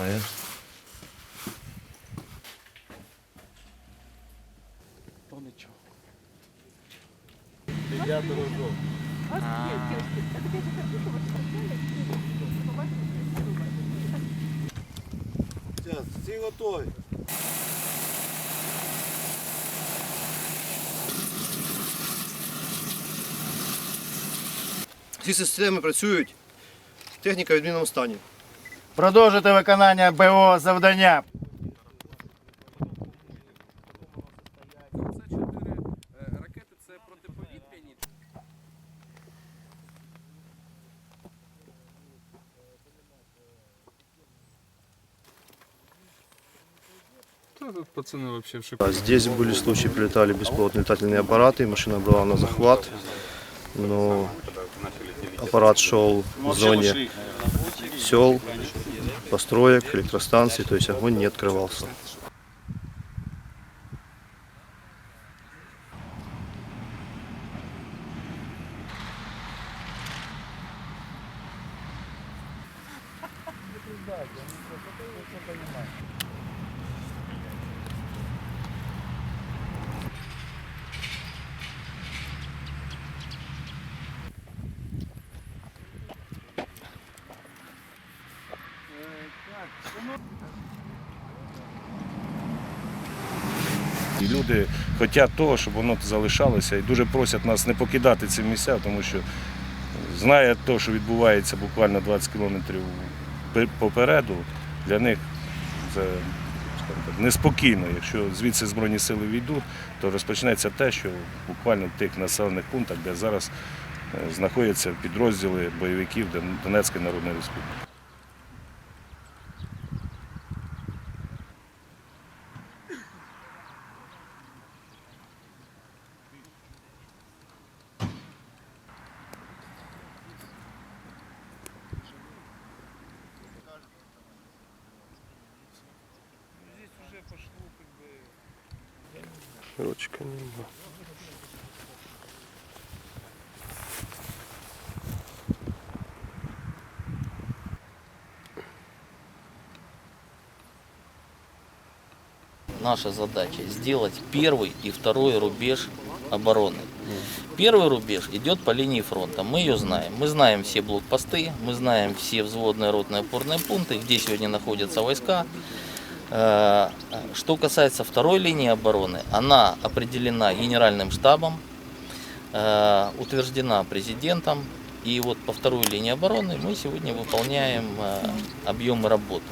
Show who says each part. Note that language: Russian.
Speaker 1: немає. То нічого.
Speaker 2: Дев'ятого всі готові.
Speaker 3: Всі системи працюють, техніка в відмінному стані.
Speaker 1: Продовжити виконання БО завдання.
Speaker 4: Пацани вообще в.
Speaker 3: А Здесь были случаи, прилетали беспилотные летательные аппараты, машина была на захват, но аппарат шел в зоне сел, построек, электростанций, то есть огонь не открывался.
Speaker 5: Люди хочуть того, щоб воно залишалося і дуже просять нас не покидати ці місця, тому що знає те, що відбувається буквально 20 кілометрів попереду, для них це так, неспокійно. Якщо звідси Збройні сили війдуть, то розпочнеться те, що буквально в тих населених пунктах, де зараз е, знаходяться підрозділи бойовиків Донецької Народної Республіки.
Speaker 3: Ручка нема.
Speaker 6: Наша задача сделать первый и второй рубеж обороны. Первый рубеж идет по линии фронта. Мы ее знаем. Мы знаем все блокпосты, мы знаем все взводные ротные опорные пункты, где сегодня находятся войска. Э, Что касается второй линии обороны, она определена генеральным штабом, э, утверждена президентом. И вот по второй линии обороны мы сегодня выполняем э, объемы работы.